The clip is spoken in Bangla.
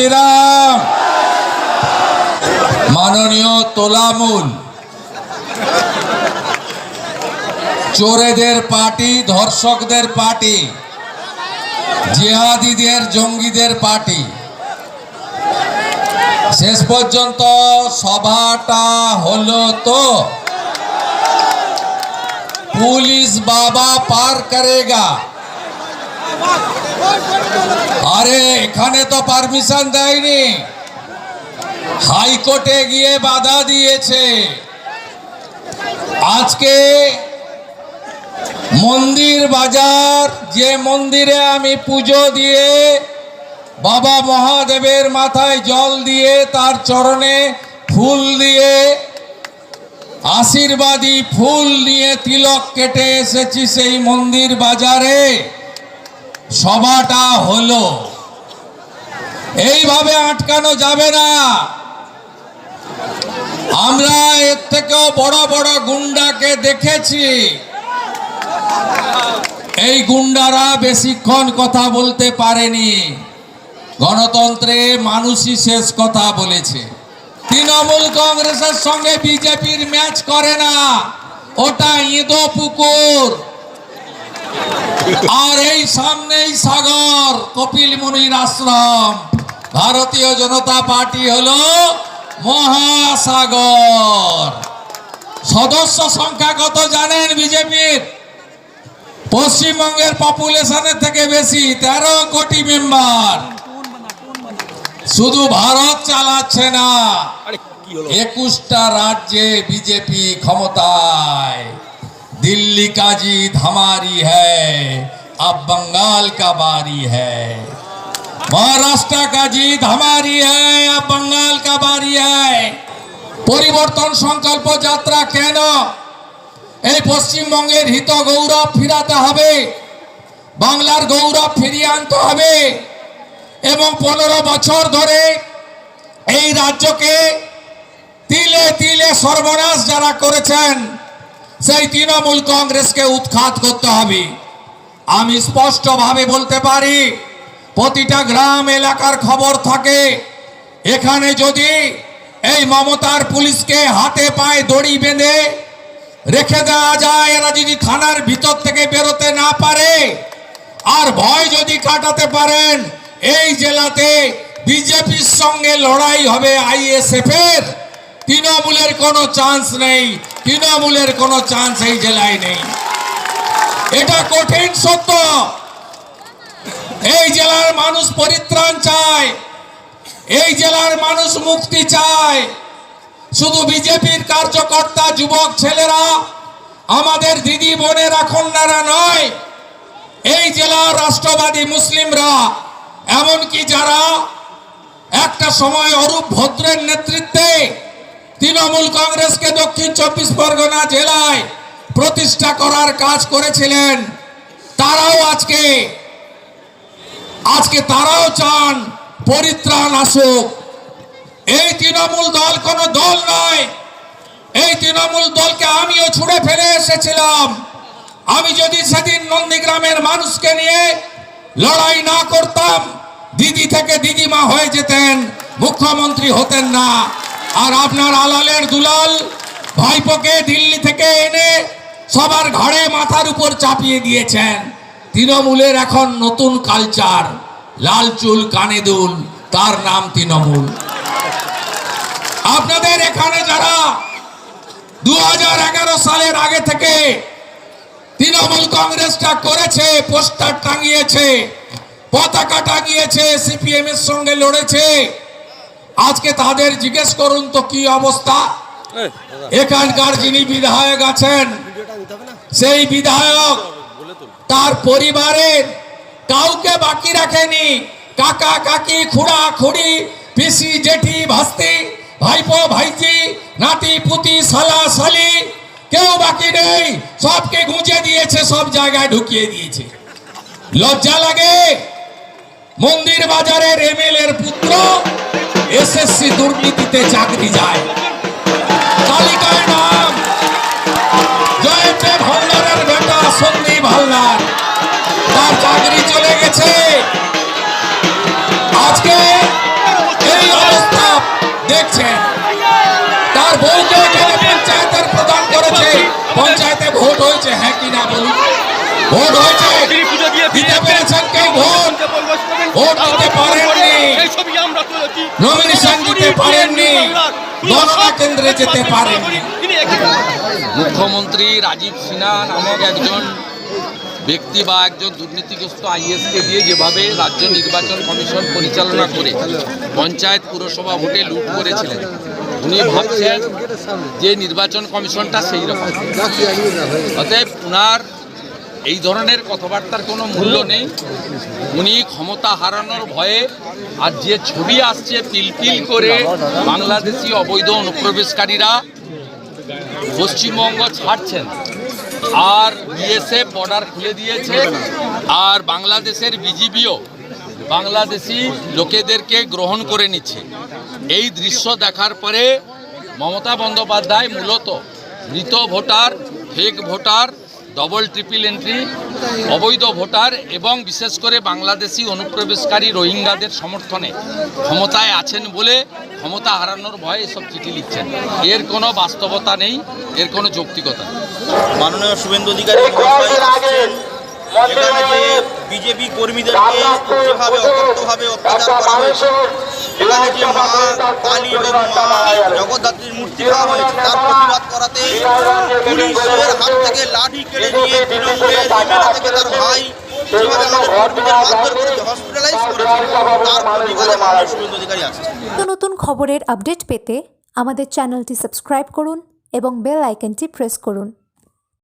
শ্রীরাম। মাননীয় তোলামুল। চোরেদের পার্টি, ধর্ষকদের পার্টি, জিহাদিদের, জঙ্গিদের পার্টি। শেষ পর্যন্ত সভাটা হলো তো। পুলিশ বাবা পার করেগা। আরে, এখানে তো পারমিশন দেয়নি। হাইকোর্টে গিয়ে বাধা দিয়েছে। আজকে মন্দির বাজার, যে মন্দিরে আমি পুজো দিয়ে বাবা মহাদেবের মাথায় জল দিয়ে তার চরণে ফুল দিয়ে আশীর্বাদী ফুল নিয়ে তিলক কেটে এসেছি সেই মন্দির বাজারে। সভাটা হলো। এইভাবে আটকানো যাবে না। আমরা এর থেকেও বড় বড় গুন্ডাকে দেখেছি। এই গুন্ডারা বেশিক্ষণ কথা বলতে পারেনি। গণতন্ত্রে মানুষই শেষ কথা বলেছে। তৃণমূল কংগ্রেসের সঙ্গে বিজেপির ম্যাচ করে না। ওটা ইঁদো পুকুর। আর এই সামনেই সাগর কপিল মুনির আশ্রম। ভারতীয় জনতা পার্টি হলো মহাসাগর। সদস্য সংখ্যা কত জানেন বিজেপির? পশ্চিমবঙ্গের পপুলেশনের থেকে বেশি তেরো কোটি মেম্বার। শুধু ভারত চালাচ্ছে না একুশটা রাজ্যে বিজেপি ক্ষমতায়। दिल्ली का जीत हमारी है अब बंगाल का बारी है महाराष्ट्र का जीत हमारी है अब बंगाल का बारी है পরিবর্তন সংকল্প যাত্রা কেন এই পশ্চিমবঙ্গের হিত গৌরব ফিরাতে হবে বাংলার গৌরব ফিরিয়ে আনতে হবে এবং পনেরো বছর ধরে এই রাজ্যকে তিলে তিলে সর্বনাশ যারা করেছেন সেই তৃণমূল কংগ্রেসকে উৎখাত করতে হবে। আমি স্পষ্টভাবে বলতে পারি, প্রতিটা গ্রাম এলাকার খবর থাকে। এখানে যদি এই মমতার পুলিশকে হাতে পায়ে দড়ি বেঁধে রেখে দেওয়া যায়, এরা যদি থানার ভিতর থেকে বেরোতে না পারে, আর ভয় যদি কাটাতে পারেন, এই জেলাতে বিজেপির সঙ্গে লড়াই হবে আইএসএফ এর তৃণমূলের কোনো চান্স নেই। তৃণমূলের কোনো চান্স এই জেলায় নেই। এটা কঠিন সত্য। এই জেলার মানুষ পরিত্রাণ চায়, এই জেলার মানুষ মুক্তি চায়। শুধু বিজেপির কার্যকর্তা যুবক ছেলেরা, আমাদের দিদি বোনেরা কন্যারা নয়, এই জেলার রাষ্ট্রবাদী মুসলিমরা, এমনকি যারা একটা সময় অরূপ ভদ্রের নেতৃত্বে তৃণমূল কংগ্রেসকে দক্ষিণ চব্বিশ পরগনা জেলায় প্রতিষ্ঠা করার কাজ করেছিলেন। তারাও আজকে আজকে তারাও চান পরিত্রাণ আসুক। এই তৃণমূল দল কোনো দল নয়। এই তৃণমূল দলকে আমিও ছুড়ে ফেলে এসেছিলাম। আমি যদি সেদিন নন্দীগ্রামের মানুষকে নিয়ে লড়াই না করতাম, দিদি থেকে দিদিমা হয়ে যেতেন, মুখ্যমন্ত্রী হতেন না। আর আপনার আলালের দুলাল ভাইপোকে দিল্লি থেকে এনে সবার ঘরে মাথার উপর চাপিয়ে দিয়েছেন। তৃণমূলের এখন নতুন কালচার, লাল চুল, কানে দুল, তার নাম তৃণমূল। আপনাদের এখানে যারা দু হাজার এগারো সালের আগে থেকে তৃণমূল কংগ্রেসটা করেছে, পোস্টার টাঙিয়েছে, পতাকা টাঙিয়েছে সিপিএম এর সঙ্গে লড়েছে আজকে তাদের জিজ্ঞেস করুন তো কি অবস্থা? এখানকার যিনি বিধায়ক আছেন সেই বিধায়ক তার পরিবারের কাউকে বাকি রাখেনি। কাকা কাকি খুড়া খুড়ি পিসি জেঠি ভাস্তি ভাইপো ভাইজি নাতি পুতি সালা সালি কেউ বাকি নেই। সবকে গুঁজে দিয়েছে সব জায়গায় ঢুকিয়ে দিয়েছে। লজ্জা লাগে। মন্দির বাজারের এমএল এর পুত্র এসএসসি দুর্নীতিতে চাকরি যায়। তালিকায় নাম। জয়দেব হালদারের বেটা সন্দীপ হালদার। তার চাকরি চলে গেছে। আজকে এই অবস্থা দেখছেন। তার বউকে এখানে পঞ্চায়েতের প্রদান করেছে। পঞ্চায়েতে ভোট হয়েছে হ্যাঁ কি না বলুন? ভোট হয়েছে। দিতে পেরেছেন কেউ ভোট ভোট দিতে পারেননি। সেই ছবি আমরা তুলেছি নমিনেশন দিতে পারেননি। গণনা কেন্দ্রে যেতে পারেননি। মুখ্যমন্ত্রী রাজীব সিনহা নামক একজন ব্যক্তি বা একজন দুর্নীতিগ্রস্ত আইএসকে দিয়ে যেভাবে রাজ্য নির্বাচন কমিশন পরিচালনা করে পঞ্চায়েত পুরসভা ভোটে লুট করেছিলেন উনি ভাবছেন যে নির্বাচন কমিশনটা সেই রকম অতএব উনার এই ধরনের কথাবার্তার কোনো মূল্য নেই। উনি ক্ষমতা হারানোর ভয়ে আর যে ছবি আসছে পিলপিল করে বাংলাদেশি অবৈধ অনুপ্রবেশকারীরা পশ্চিমবঙ্গ ছাড়ছেন। আর বিএসএফ বর্ডার খুলে দিয়েছে আর বাংলাদেশের বিজিবিও বাংলাদেশি লোকেদেরকে গ্রহণ করে নিচ্ছে। এই দৃশ্য দেখার পরে মমতা বন্দ্যোপাধ্যায় মূলত মৃত voter fake voter double triple entry অবৈধ ভোটার এবং বিশেষ করে বাংলাদেশি অনুপ্রবেশকারী রোহিঙ্গাদের সমর্থনে ক্ষমতায় আছেন বলে ক্ষমতা হারানোর ভয়ে এসব চিঠি লিখছেন। এর কোনো বাস্তবতা নেই এর কোনো যৌক্তিকতা নেই। মাননীয় শুভেন্দু অধিকারী কর্মীদেরকে যেভাবে অকথ্যভাবে অত্যাচার করা হয়েছে এখানে যে মা কালী এবং মা জগদ্ধাত্রীর মূর্তি খাওয়া হয়েছে তার প্রতিবাদ করাতে পুলিশের হাত থেকে লাঠি কেড়ে নিয়ে তৃণমূলের এমএলএ থেকে তার ভাই যেভাবে আমাদের কর্মীদের মারধর করেছে হসপিটালাইজ করেছে তার প্রতিবাদে মাননীয় শুভেন্দু অধিকারী আসছে নিত্য নতুন খবরের আপডেট পেতে আমাদের চ্যানেলটি সাবস্ক্রাইব করুন এবং বেল আইকনটি প্রেস করুন